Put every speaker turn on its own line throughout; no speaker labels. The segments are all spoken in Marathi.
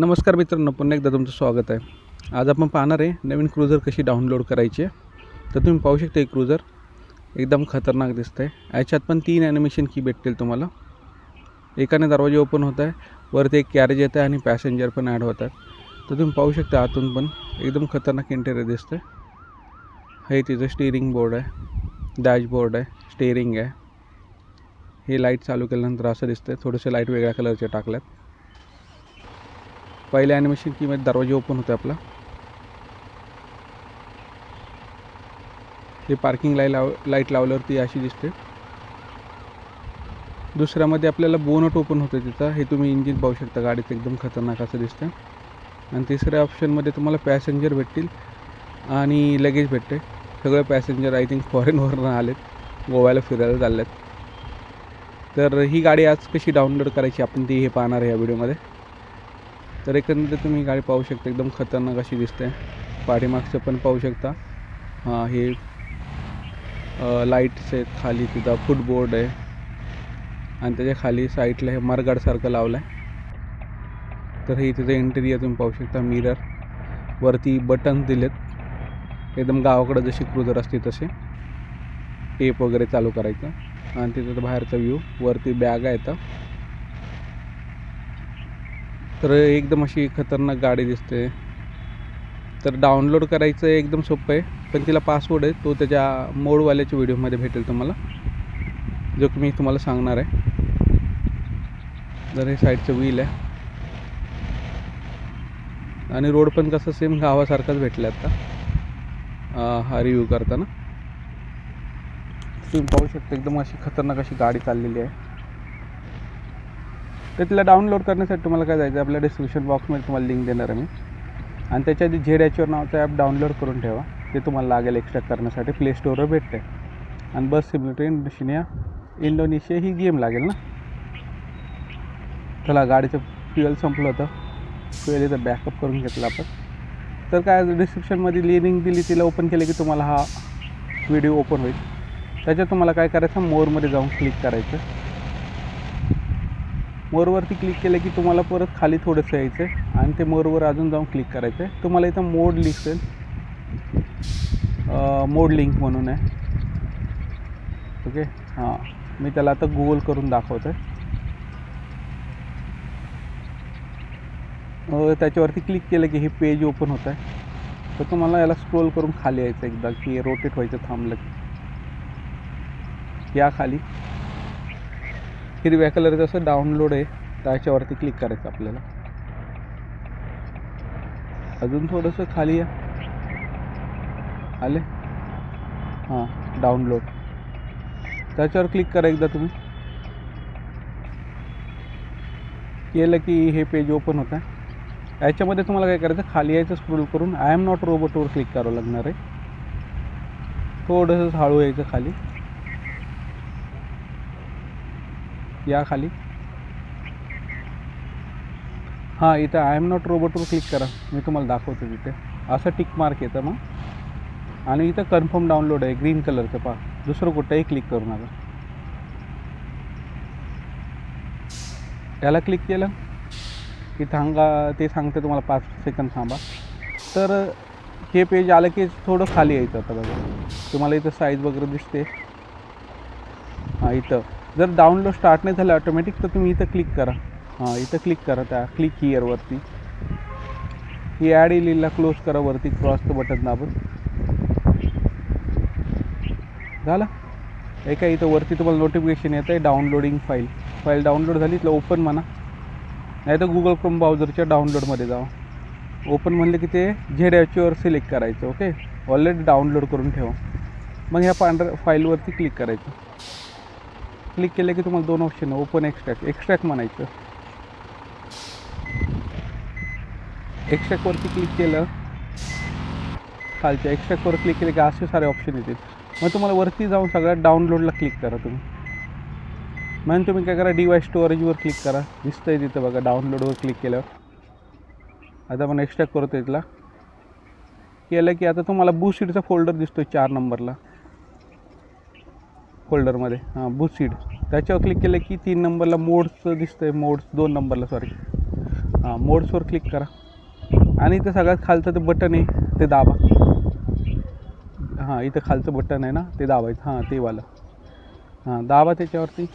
नमस्कार मित्रांनो पुन्हा एकदा तुमचं स्वागत आहे. आज आपण पाहणार आहे नवीन क्रुझर कशी डाउनलोड करायची आहे. तर तुम्ही पाहू शकता एक क्रुझर एकदम खतरनाक दिसतं आहे याच्यात पण तीन ॲनिमेशन की भेटतील तुम्हाला. एकाने दरवाजे ओपन होत आहे वरती एक कॅरेज येत आहे आणि पॅसेंजर पण ॲड होत आहेत तर तुम्ही पाहू शकता आतून पण एकदम खतरनाक इंटेरियर दिसतं आहे हे तिचं स्टिअरिंग बोर्ड आहे डॅशबोर्ड आहे स्टेअरिंग आहे. हे लाइट चालू केल्यानंतर असं दिसतं आहे थोडंसं लाइट वेगळ्या कलरचे टाकल्यात. पहिल्या ॲनिमेशन कीमध्ये दरवाजे ओपन होते आपला. हे पार्किंग लाई लाव लाइट लावल्यावरती अशी दिसते. दुसऱ्यामध्ये आपल्याला बोनट ओपन होतं तिथं. हे तुम्ही इंजिन पाहू शकता गाडीचं एकदम खतरनाक असं दिसतं आणि तिसऱ्या ऑप्शनमध्ये तुम्हाला पॅसेंजर भेटतील आणि लगेज भेटते. सगळे पॅसेंजर आय थिंक फॉरेनवरून आलेत. गोव्याला फिरायला चाललेत. तर ही गाडी आज कशी डाउनलोड करायची आपण ती हे पाहणार आहे या व्हिडिओमध्ये तर एकंदरीत तुम्ही गाडी पाहू शकता एकदम खतरनाक अशी दिसते. पाठीमागचं पण पाहू शकता. हां हे लाईट्स आहेत खाली तिथं फुटबोर्ड आहे. आणि त्याच्याखाली साईडला हे मरगाडसारखं लावलं आहे तर हे तिथं इंटेरियर तुम्ही पाहू शकता मिरर वरती बटन दिलेत. एकदम गावाकडं जशी क्रुझर असते तसे टेप वगैरे चालू करायचं. आणि तिथं बाहेरचा व्ह्यू वरती बॅग आहेत तर एकदम अशी खतरनाक गाडी दिसते. तर डाउनलोड करायचं एकदम सोपं आहे पण तिला पासवर्ड आहे तो त्याच्या मोडवाल्याच्या व्हिडिओमध्ये भेटेल तुम्हाला जो की मी तुम्हाला सांगणार आहे. जर हे साईडचं व्हील आहे. आणि रोड पण कसं सेम गावासारखाच भेटला आता. हा रिव्ह्यू करताना. तुम्ही पाहू शकता एकदम अशी खतरनाक अशी गाडी चाललेली आहे. तर तिला डाउनलोड करण्यासाठी तुम्हाला काय जायचं आहे? आपल्या डिस्क्रिप्शन बॉक्समध्ये तुम्हाला लिंक देणार आहे मी. आणि त्याच्या आधी झेड एचवर नावाचं ॲप डाउनलोड करून ठेवा. ते तुम्हाला लागेल एक्स्ट्रा करण्यासाठी. प्ले स्टोअरवर भेटते आणि बस सिम्युलेटर इंडोनेशिया इंडोनेशिया ही गेम लागेल ना? चला गाडीचं फ्युएल संपलं होतं. फ्युएल इथं बॅकअप करून घेतलं आपण. तर काय डिस्क्रिप्शनमध्ये लिनिंग दिली तिला ओपन केलं की तुम्हाला हा व्हिडिओ ओपन होईल. त्याच्यात तुम्हाला काय करायचं? मोरमध्ये जाऊन क्लिक करायचं. मोरवरती क्लिक केलं की तुम्हाला परत खाली थोडंसं यायचं आहे आणि ते मोरवर अजून जाऊन क्लिक करायचं आहे तुम्हाला इथं मोड दिसेल. मोड लिंक म्हणून आहे. ओके हां. मी त्याला आता गुगल करून दाखवतो आहे त्याच्यावरती क्लिक केलं की हे पेज ओपन होत आहे तर तुम्हाला याला स्क्रोल करून खाली यायचं एकदा की रोटेट व्हायचं थांबलं की. या खाली. हिरव्या कलरचं असं डाउनलोड आहे. त्याच्यावरती क्लिक करायचं आपल्याला. अजून थोडंसं खाली या. आले? हां डाउनलोड त्याच्यावर क्लिक करा एकदा तुम्ही. केलं की हे पेज ओपन होतं. याच्यामध्ये तुम्हाला काय करायचं? खाली यायचं स्क्रोल करून आय एम नॉट रोबोटवर क्लिक करावं लागणार आहे. थोडंसं हळू यायचं खाली. या खाली. हां इथं आय एम नॉट रोबोटवर क्लिक करा. मी तुम्हाला दाखवतो तिथे. असं टिक मार्क येतं मग. आणि इथं कन्फर्म डाउनलोड आहे ग्रीन कलरचं पहा. दुसरं कुठंही क्लिक करू नका. याला क्लिक केलं. की थांबा ते सांगते तुम्हाला पाच सेकंद थांबा. तर हे पेज आलं की थोडं खाली यायचं आता बघा. तुम्हाला इथं साईज वगैरे दिसते. हां इथं. जर डाउनलोड स्टार्ट नाही झालं ऑटोमॅटिक तर तुम्ही इथं क्लिक करा. हां इथं क्लिक करा त्या क्लिक हिअरवरती ही ॲड इलीला क्लोज करा वरती क्रॉसचं बटन दाबून. झालं? हे इथं वरती तुम्हाला नोटिफिकेशन येतं आहे डाउनलोडिंग फाईल फाईल डाउनलोड झाली तिला ओपन म्हणा. नाही तर गुगल क्रोम ब्राउझरच्या डाउनलोडमध्ये जावा. ओपन म्हणलं की ते झेड एचवर सिलेक्ट करायचं ओके ऑलरेडी डाउनलोड करून ठेवा. मग ह्या पांढऱ्या फाईलवरती क्लिक करायचं. क्लिक केलं की तुम्हाला दोन ऑप्शन आहे. ओपन एक्स्ट्रॅक्ट एक्स्ट्रॅक्ट म्हणायचं. एक्स्ट्रॅक्टवरती क्लिक केलं. खालच्या एक्स्ट्रॅक्टवर क्लिक केलं की असे सारे ऑप्शन येतील. मग तुम्हाला वरती जाऊन सगळ्यात डाउनलोडला क्लिक करा तुम्ही. म्हणून तुम्ही काय करा डिवाइस स्टोरेजवर क्लिक करा. दिसतंय तिथं बघा डाउनलोडवर क्लिक केल्यावर आता आपण एक्स्ट्रॅक्ट करतो इथला. केलं की आता तुम्हाला बुसीडचा फोल्डर दिसतो चार नंबरला फोल्डरमध्ये हां बुसीड त्याच्यावर क्लिक केलं की तीन नंबरला मोड्सचं दिसतं आहे मोड्स दोन नंबरला सॉरी हां मोड्सवर क्लिक करा. आणि इथं सगळ्यात खालचं ते बटन आहे ते दाबा. हां इथं खालचं बटन आहे ना ते दाबायचं. हां ते वालं. हां दाबा त्याच्यावरती.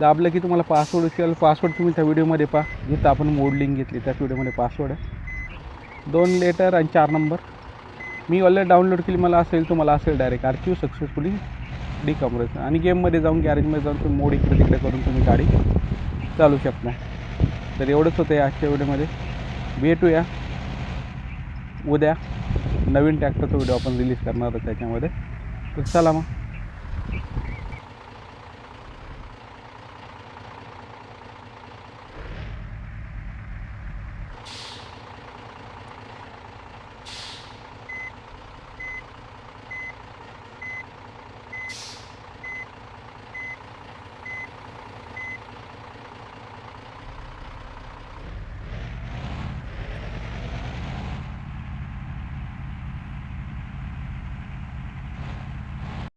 दाबलं की तुम्हाला पासवर्ड विचारेल पासवर्ड तुम्ही त्या व्हिडिओमध्ये पहा. जिथं आपण मोड लिंक घेतली त्याच व्हिडिओमध्ये पासवर्ड आहे. दोन लेटर आणि चार नंबर मी ऑलरेडी डाउनलोड केली मला असेल तुम्हाला असेल डायरेक्ट आर्चिव सक्सेसफुली डिकम्प्रेस आणि गेममध्ये जाऊन गॅरेजमध्ये जाऊन तुम्ही मोड इकडे तिकडे करून तुम्ही गाडी चालू शकता. तर एवढंच होतं आहे आजच्या व्हिडिओमध्ये. भेटूया. उद्या नवीन टॅक्टरचा व्हिडिओ आपण रिलीज करणार आहोत त्याच्यामध्ये. तर चला मग.